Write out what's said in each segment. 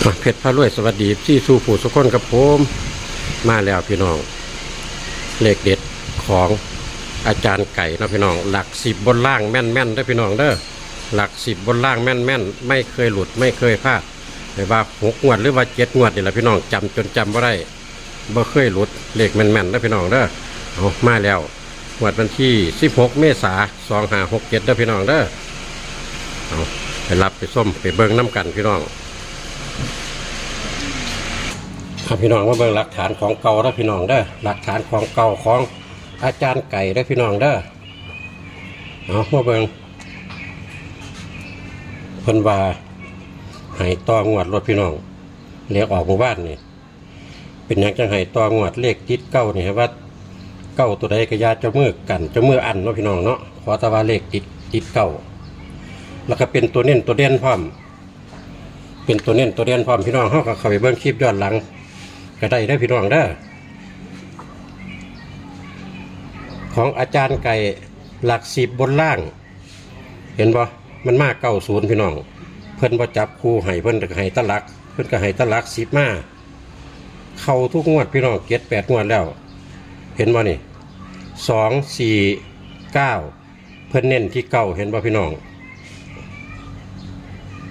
เพชรพระรวยสวัสดีที่สู่ผู้สุกคนกับผมมาแล้วพี่น้อง เลขเด็ดของอาจารย์ไก่นะพี่น้อง หลักสิบบนล่างแม่นแม่นได้พี่น้องเด้อหลักสิบบนล่างแม่นแม่นไม่เคยหลุดไม่เคยพลาดไม่ว่าหกงวดหรือว่าเจ็ดงวดนี่แหละพี่น้องจำจนจำว่าได้บ่เคยหลุดเลขแม่นแม่นได้พี่น้องเด้อเอามาแล้วงวดวันที่ 16 เมษาสองห้าหกเจ็ดได้พี่น้องเด้อเอาไปรับไปส้มไปเบิ่งน้ำกันพี่น้อง ครับพี่น้องมาเบิ่งหลักฐานของเก่าแล้วพี่น้องเด้อหลักฐานของเก่าของอาจารย์ไก่ได้พี่น้องเด้อเอามาเบิ่งเพิ่นว่าให้ต่องวดรถพี่น้องเรียกออกหมู่บ้านนี่เป็นหยังจังให้ต่องวดเลขติดเก้านี่ให้ว่าเก้าตัวใดก็อยาจ้ามือกันจ้ามืออันเนาะพี่น้องเนาะขอตะว่าเลขติดติดเก้าแล้วก็เป็นตัวเน้นตัวเด่นพร้อมเป็นตัวเน้นตัวเด่นพร้อมพี่น้องเฮาก็เข้าไปเบิ่งคลิปย้อนหลัง ก็ได้ได้พี่น้องเด้อของอาจารย์ไก่หลักสิบบนล่าง เห็นบ่มันมากเก้าศูนย์พี่น้อง เพิ่นบ่จับคู่ให้เพิ่นก็ให้ตะลัก เพิ่นก็ให้ตะลักสิบมาเข้าทุกงวดพี่น้องเก็ดแปดงวดแล้ว เห็นบ่นี่สองสี่เก้าเพิ่นเน้นที่เก้าเห็นบ่พี่น้อง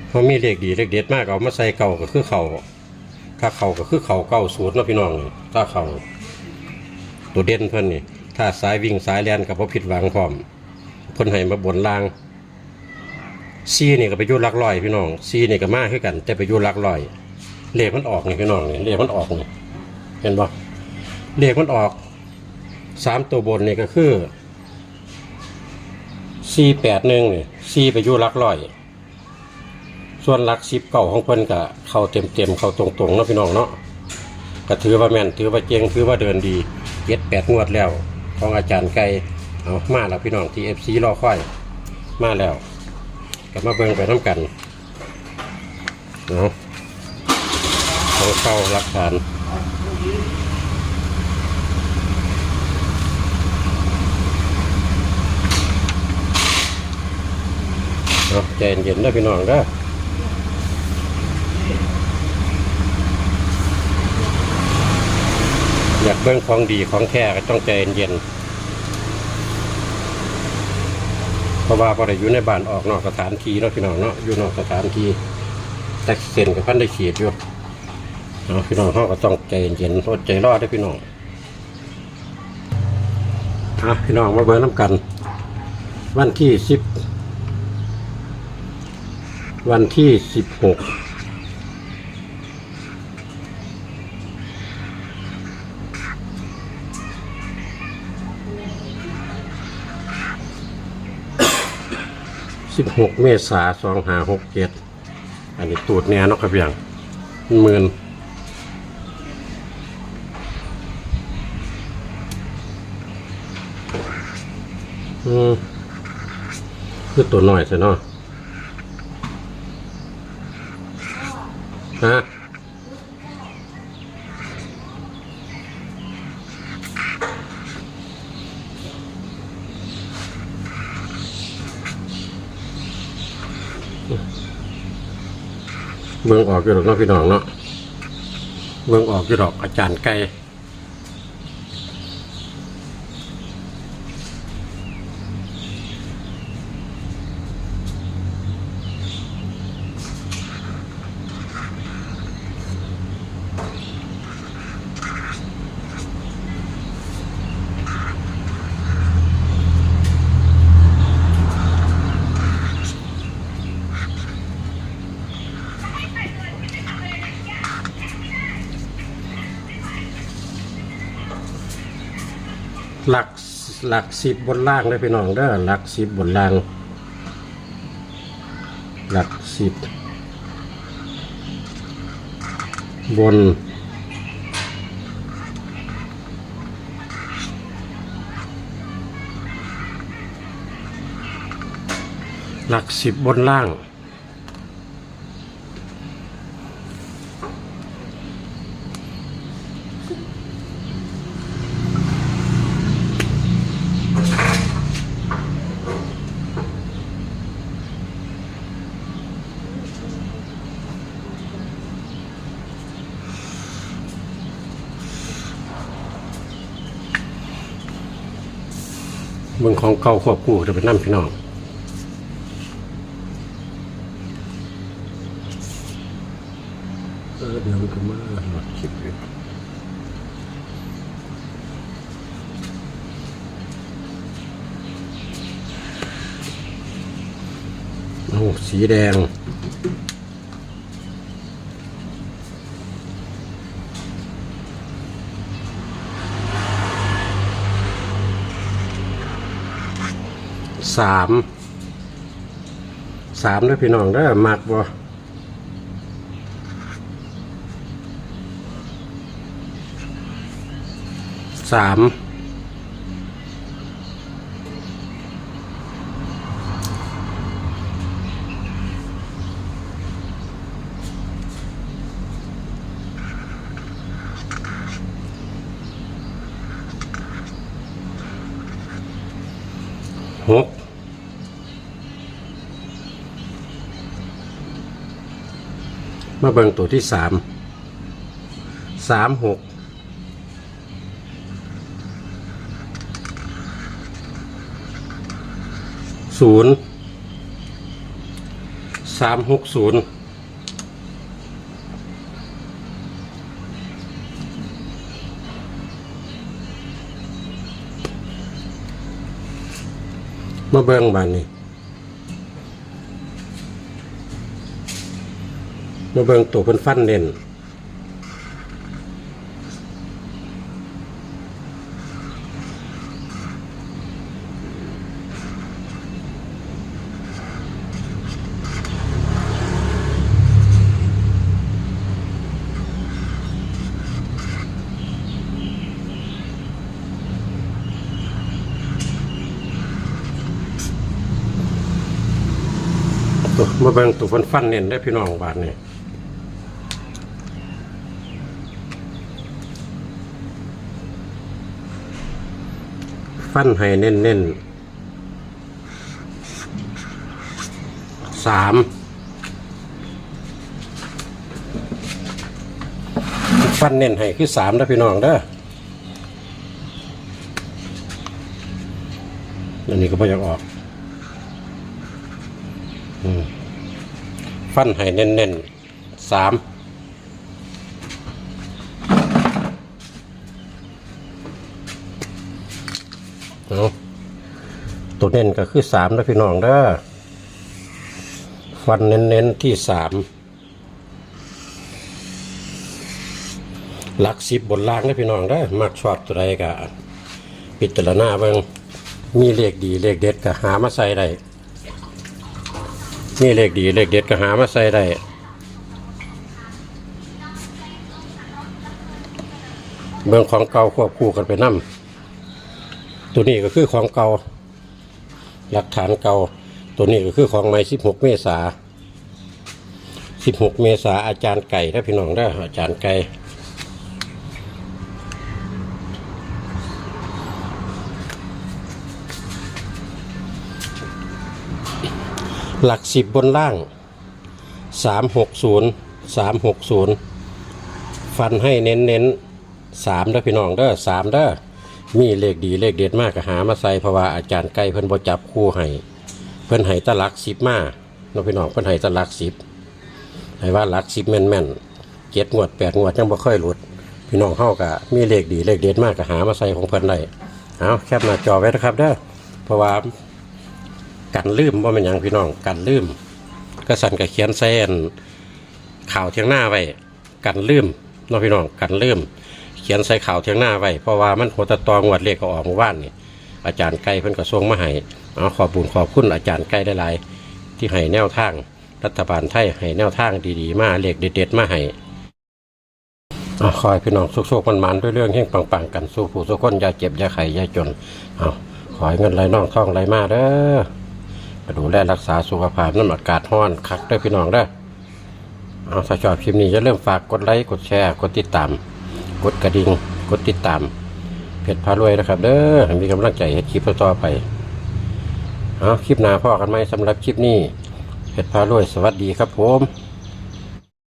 เขามีเลขดีเลขเด็ดมากเอามาใส่เก่าก็คือเข่า ถ้าเขาก็คือเขาเก้าศูนย์เนาะพี่น้องนี่ถ้าเขาตัวเด่นเพิ่นนี่ ถ้าสายวิ่งสายแลนกับพผิดหวังพร้อมเพิ่นให้มาบนล่างซีนี่ก็ไปยุ่ลักลอยพี่น้องซีนี่ก็มาคือกัน แต่ไปยุ่ลักลอยเลขมันออกนี่พี่น้องนี่เลขมันออกนี่เห็นบ่เลขมันออกสามตัวบนนี่ก็คือซีแปดหนึ่งนี่ซีไปยุ่ลักลอย ส่วนหลักสิบเก่าของเพิ่นก็เข้าเต็มเต็มๆเข้าตรงๆเนาะพี่น้องเนาะก็ถือว่าแม่นถือว่าเจงถือว่าเดินดีเจ็ดแปดงวดแล้ว ของอาจารย์ไก่เอามาแล้วพี่น้องที่เอฟซีรอค่อยมาแล้วก็มาเบิ่งไปน้ำกันเนาะของเข้าหลักฐานเอาใจเย็นๆเด้อพี่น้องเด้อ อยากเบิ่งของดีของแท้ก็ต้องใจเย็นๆเพราะว่าพอได้อยู่ในบ้านออกนอกสถานที่เนาะพี่น้องเนาะอยู่นอกสถานที่แต่เส้นกับพันได้ขีดอยู่เนาะพี่น้องเขาก็ต้องใจเย็นอดใจรอดได้พี่น้องอะพี่น้องมาเบิ่งน้ำกัน วันที่สิบวันที่สิบหก สิบหกเมษาสองหาหกเจ็ดอันนี้ตูดแน่เนาะครับอย่างหมื่นอืมคือตัวน้อยใช่เนาะฮะ เมืองออกอยู่ดอกเนาะพี่น้องเนาะเมืองออกอยู่ดอกอาจารย์ไก่ หลักหลักสิบบนล่างเลยพี่น้องเด้อหลักสิบบนล่าง หลักสิบบนหลักสิบบนล่าง เมืองของเก่าควบคู่จะเป็นน้ำพี่น้องเออเดี๋ยวมันก็มาหลอดคลิปอยู่โอ้สีแดง สามสามเด้พี่น้องได้หมักบ่สาม หกมาเบิ่งตัวที่สามสามหกศูนย์สามหกศูนย์ มาเบิ่งบานนี้มาเบิ่งตัวเพิ่นฟันเน่น มาเบิ่งตัวเพิ่นฟันเน่นได้พี่น้องบาดนี้ฟันให้เน้นเน้นๆสามฟันเน้นให้คือสามนะพี่น้องเด้ออันนี้ก็พออยากออกอืม ฟันให้เน้นๆสามเอาตัวเน้นก็คือสามนะพี่น้องเด้อฟันเน้นๆที่สามหลักสิบบนล่างนะพี่น้องเด้อมักชอบตัวใดก็ปิดแต่ละหน้าเบิ่งมีเลขดีเลขเด็ดก็หามาใส่ได้ มีเลขดีเลขเด็ดก็หามาใส่ได้เบิ่งของเก่าควบคู่กันไปนำตัวนี้ก็คือของเก่าหลักฐานเก่าตัวนี้ก็คือของใหม่16 เมษา16 เมษาอาจารย์ไก่ถ้าพี่น้องได้อาจารย์ไก่ หลักสิบบนล่าง 360 360 ฟันให้เน้นเน้นสามเด้อพี่น้องเด้อสามเด้อมีเลขดีเลขเด็ดมากก็หามาใส่เพราะว่าอาจารย์ไก่เพิ่นบ่จับคู่ให้เพิ่นให้ตะลักสิบมาน้องพี่น้องเพิ่นให้ตะลักสิบให้ว่าลักสิบแม่นแม่นเจ็ดงวดแปดงวดยังบ่ค่อยหลุด พี่น้องเฮาก็มีเลขดีเลขเด็ดมากก็หามาใส่ของเพิ่นได้เอาแคปหน้าจอไว้นะครับเด้อเพราะว่า กันลืมว่ามันยังพี่น้องกันลืมก็สั่นก็เขียนใส่อันข่าวเทียงหน้าไว้กันลืมน้องพี่น้องกันลืม เขียนใส่ข่าวเทียงหน้าไว้เพราะว่ามันโหตะตองวดเลขก็ออกเมื่านนี่อาจารย์ไก่เพิ่นก็ส่งมาให้เอาขอบบุญขอบคุณอาจารย์ไก่หลายๆที่ให้แนวทาง รัฐบาลไทยให้แนวทางดีๆ มาเลขเด็ดๆมาให้อาขอให้พี่น้องสุขๆมันๆด้วยเรื่องเฮงปังๆ กันสู้ผู้สู้คนอย่าเจ็บอย่าไข้อย่าจนเอาขอให้เงินไหลน่องท่องไหลมาเด้อ ดูแลรักษาสุขภาพน้ำอากาศห้อนคักด้วยพี่น้องได้เอาถ้าชอบคลิปนี้อย่าลืมฝากกดไลค์กดแชร์กดติดตาม กดกระดิ่งกดติดตาม เพจพารวยนะครับ เด้อให้มีกำลังใจให้คลิปต่อๆไปเอาคลิปหน้าพ่อกันไหมสำหรับคลิปนี้เพจพารวยสวัสดีครับผม